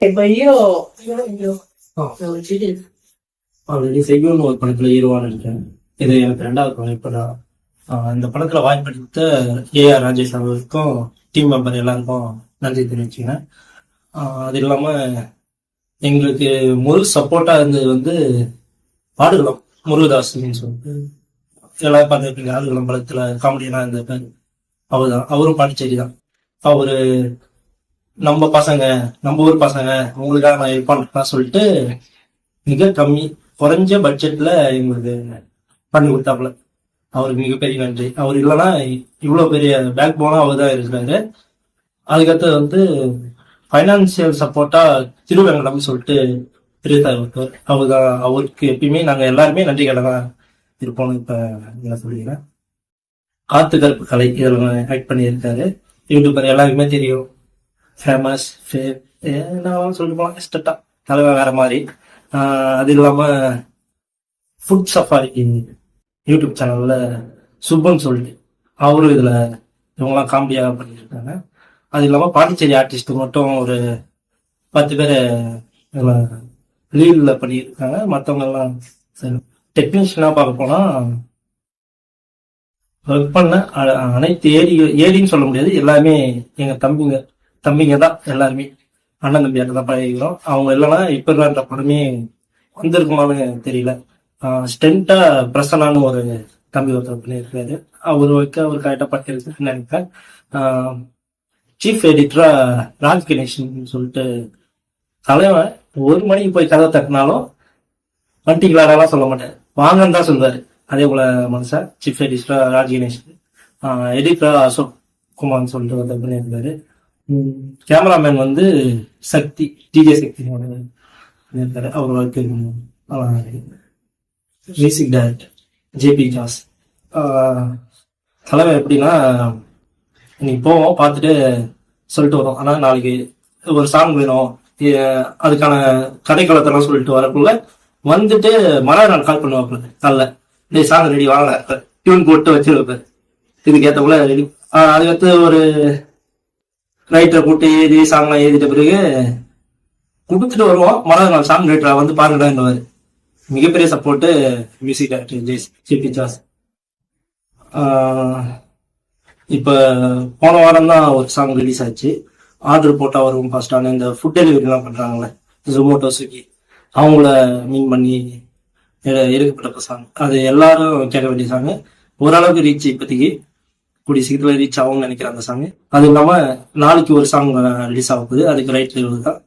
இப்போ hero already ஒரு படத்துல ஹீரோவான இருக்கேன் இது எனக்கு ரெண்டாவது படம் இப்போ நான் இந்த படத்துல வாய்ப்பளித்த ஏஆர் ராஜேஷ் அவர்களுக்கும் டீம் மெம்பர் எல்லாருக்கும் நன்றி தெரிவிச்சுக்கிறேன் அது இல்லாம எங்களுக்கு முழு சப்போர்ட்டா இருந்தது வந்து பாடுகளம். முருகதாஸ்ன்னு சொல்லிட்டு. எல்லாரும் பார்த்துருப்பீங்க ஆடுகளம் படத்துல காமெடியெல்லாம் இருந்திருப்பாரு அவர் தான். அவரும் பாண்டிச்சேரி தான் அவரு நம்ம பசங்க நம்ம ஊர் பசங்க உங்களுக்காக நான் இது பண்றேன் சொல்லிட்டு மிக கம்மி குறைஞ்ச பட்ஜெட்ல எங்களுக்கு பண்ணி கொடுத்தாப்புல. அவருக்கு மிகப்பெரிய நன்றி. அவர் இல்லைன்னா இவ்வளோ பெரிய பேக் போனா அவர் தான் இருக்கிறாரு. அதுக்கடுத்து வந்து ஃபைனான்சியல் சப்போர்ட்டா திருவேங்கடம் சொல்லிட்டு பெரியதா ஒருத்தர். அவர் தான் அவருக்கு எப்பயுமே நாங்கள் எல்லாருமே நன்றி கடனா இருப்போம்னு இப்போ என்ன சொல்லிக்கிறேன். காத்து கருப்பு கலை இதில் ஆக்ட் பண்ணியிருக்காரு. யூடியூபர் எல்லாருக்குமே தெரியும். ஃபேமஸ் eh, என்ன சொல்லிட்டு போலாம் இஷ்டட்டா தலைவன் வேற மாதிரி. அது இல்லாமல் ஃபுட் சஃபாரி யூடியூப் சேனலில் சுப்பன் சொல்லிட்டு அவரும் இதில் இவங்களாம் காமெடியாக பண்ணியிருக்காங்க. அது இல்லாமல் பாண்டிச்சேரி ஆர்டிஸ்ட் மட்டும் ஒரு பத்து பேர் லீவில் பண்ணியிருக்காங்க. மற்றவங்கெல்லாம் டெக்னீஷியனாக பார்க்க போனால் ஒர்க் பண்ண அனைத்து ஏடி ஏடின்னு சொல்ல முடியாது. எல்லாமே எங்கள் தம்பிங்க தம்பிங்க தான் எல்லாருமே. அண்ணன் தம்பியாக தான் பழகிக்கிறோம் அவங்க இல்லைன்னா இப்ப இருக்கிற படமே வந்திருக்குமான்னு தெரியல. ஸ்டென்ட்டா பிரசனான்னு ஒரு தம்பி ஒருத்தர் பண்ணியிருக்காரு. அவர் வைக்க அவர் கரெக்டாக பண்ணியிருக்குன்னு நினைக்கிறேன். சீஃப் எடிட்டரா ராஜ் கணேஷன் சொல்லிட்டு தலைவன் ஒரு மணிக்கு போய் கதை தட்டினாலும் வண்டிகளாடலாம் சொல்ல மாட்டேன் வாங்கன்னு தான் சொல்லுவார். அதே போல மனுஷன் சீஃப் எடிட்டரா ராஜ் கணேஷன் எடிட்டரா அசோக் குமார்னு சொல்லிட்டு ஒருத்தர் பண்ணியிருக்காரு. கேமராமேன் வந்து சக்தி டிஜே சக்தி இருக்காரு அவர் work music director JP Jazz தலைமை தலைவர் எப்படின்னா இன்னைக்கு போவோம் பார்த்துட்டு சொல்லிட்டு வரோம். ஆனால் நாளைக்கு ஒரு சாங் வேணும். அதுக்கான கதைக்களத்தெல்லாம் சொல்லிட்டு வரக்குள்ள வந்துட்டு மழை நான் கால் பண்ணுவாப்புல நல்ல டேய் சாங் ரெடி வாங்க டியூன் போட்டு வச்சிருப்பேன். இதுக்கு ஏற்ற ஏற்றக்குள்ள ரெடி அதுக்கடுத்து ஒரு நைட்டில் கூட்டி எழுதி சாங்லாம் எழுதிட்ட பிறகு கொடுத்துட்டு வருவோம். மழை நாள் சாங் ரைட்டரா வந்து பாருங்கடான்னு மிகப்பெரிய support music director Jai CB Jazz. இப்போ போன வாரம் தான் ஒரு சாங் ரிலீஸ் ஆச்சு. ஆர்டர் போட்டால் வரும் ஃபர்ஸ்டான இந்த ஃபுட் டெலிவரிலாம் பண்ணுறாங்களே ஜொமோட்டோ ஸ்விக்கி அவங்கள மீன் பண்ணி எடுக்கப்பட்ட சாங் அது எல்லாரும் கேட்க வேண்டிய சாங் ஓரளவுக்கு ரீச் இப்போதைக்கு. கூடிய சீக்கிரத்தில் ரீச் ஆகும்னு நினைக்கிறேன் அந்த சாங் அது இல்லாம நாளைக்கு ஒரு சாங் ரிலீஸ் ஆக போகுது. அதுக்கு ரைட் தான்.